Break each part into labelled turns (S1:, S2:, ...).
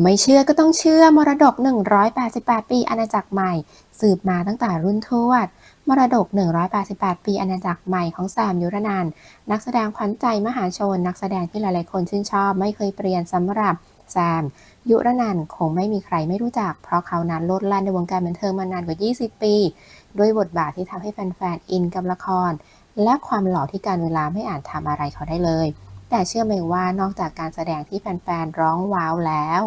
S1: ไม่เชื่อก็ต้องเชื่อมรดก 188 ปีอาณาจักรใหม่ สืบมาตั้งแต่รุ่นทวด มรดก 188 ปีอาณาจักรใหม่ของแซมยุรนันนักแสดงขวัญใจมหาชน นักแสดงที่หลายๆคนชื่นชอบไม่เคยเปลี่ยนสำหรับแซมยุรนันคงไม่มีใครไม่รู้จัก เพราะเขานั้นโลดแล่นในวงการบันเทิงมานานกว่า 20 ปี ด้วยบทบาทที่ทำให้แฟนๆอินกับละคร และความหล่อที่การเวลาไม่อาจทำอะไรเขาได้เลย แต่เชื่อไหมว่านอกจากการแสดงที่แฟนๆร้องว้าวแล้ว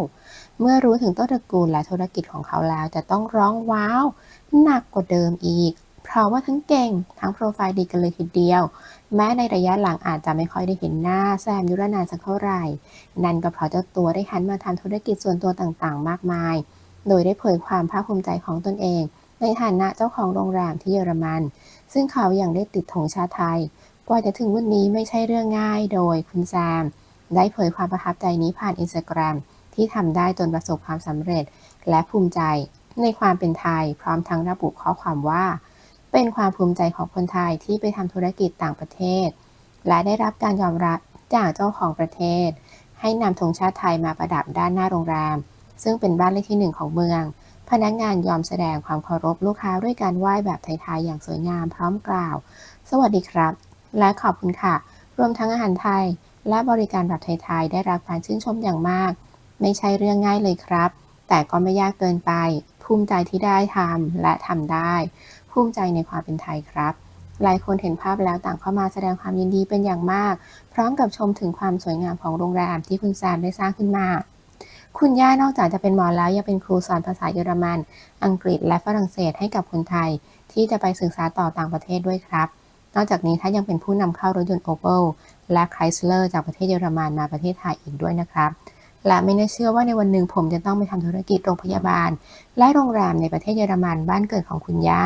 S1: เมื่อรู้ถึงต้นตระกูลและธุรกิจของเขาแล้วจะต้องร้องว้าวหนักกว่าเดิมอีก เพราะว่าทั้งเก่งทั้งโปรไฟล์ดีกันเลยทีเดียว แม้ในระยะหลังอาจจะไม่ค่อยได้เห็นหน้าแซมยุรนานสักเท่าไหร่ นั่นก็เพราะเจ้าตัวได้หันมาทำธุรกิจส่วนตัวต่างๆ มากมาย โดยได้เผยความภาคภูมิใจของตนเอง ในฐานะเจ้าของโรงแรมที่เยอรมัน ซึ่งเขายัางได้ติดธงชาติไทย กว่าจะถึงวันนี้ไม่ใช่เรื่องง่ายโดยคุณแซม ได้เผยความประทับใจนี้ผ่านอินสตาแกรมที่ทำได้จนประสบความสำเร็จ และภูมิใจในความเป็นไทย พร้อมทั้งระบุข้อความว่า เป็นความภูมิใจของคนไทยที่ไปทำธุรกิจต่างประเทศ และได้รับการยอมรับจากเจ้าของประเทศ ให้นำธงชาติไทยมาประดับด้านหน้าโรงแรม ซึ่งเป็นบ้านเลขที่หนึ่งของเมือง พนักงานยอมแสดงความเคารพลูกค้าด้วยการไหว้แบบไทยๆอย่างสวยงามพร้อมกล่าว สวัสดีครับ และขอบคุณค่ะ รวมทั้งอาหารไทย และบริการแบบไทยๆได้รับการชื่นชมอย่างมาก ไม่ใช่เรื่องง่ายเลยครับ แต่ก็ไม่ยากเกินไป ภูมิใจที่ได้ทำและทำได้ ภูมิใจในความเป็นไทยครับหลายคนเห็นภาพแล้วต่างเข้ามาแสดงความยินดีเป็นอย่างมาก พร้อมกับชมถึงความสวยงามของโรงแรมที่คุณแซมได้สร้างขึ้นมา คุณย่านอกจากจะเป็นหมอแล้วยังเป็นครูสอนภาษาเยอรมัน อังกฤษและฝรั่งเศสให้กับคนไทย ที่จะไปศึกษาต่อต่างประเทศด้วยครับ นอกจากนี้ท่านยังเป็นผู้นำเข้ารถยนต์ Opel และ Chrysler จากประเทศเยอรมันมาประเทศไทยอีกด้วยนะครับ และไม่น่าเชื่อว่าในวันหนึ่งผมจะต้องไปทำธุรกิจโรงพยาบาล และโรงแรมในประเทศเยอรมันบ้านเกิดของคุณย่า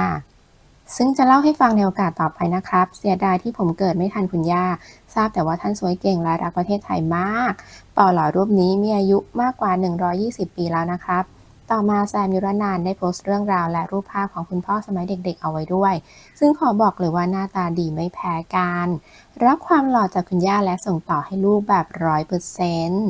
S1: ซึ่งจะเล่าให้ฟังในโอกาสต่อไปนะครับ เสียดายที่ผมเกิดไม่ทันคุณย่า ทราบแต่ว่าท่านสวยเก่งและรักประเทศไทยมากปอหล่อรูปนี้มีอายุมากกว่า 120 ปีแล้วนะครับ ต่อมาแซมยุรนานได้โพสต์เรื่องราวและรูปภาพของคุณพ่อสมัยเด็กๆ เอาไว้ด้วย ซึ่งขอบอกเลยว่าหน้าตาดีไม่แพ้กัน รับความหล่อจากคุณย่าและส่งต่อให้ลูกแบบร้อยเปอร์เซนต์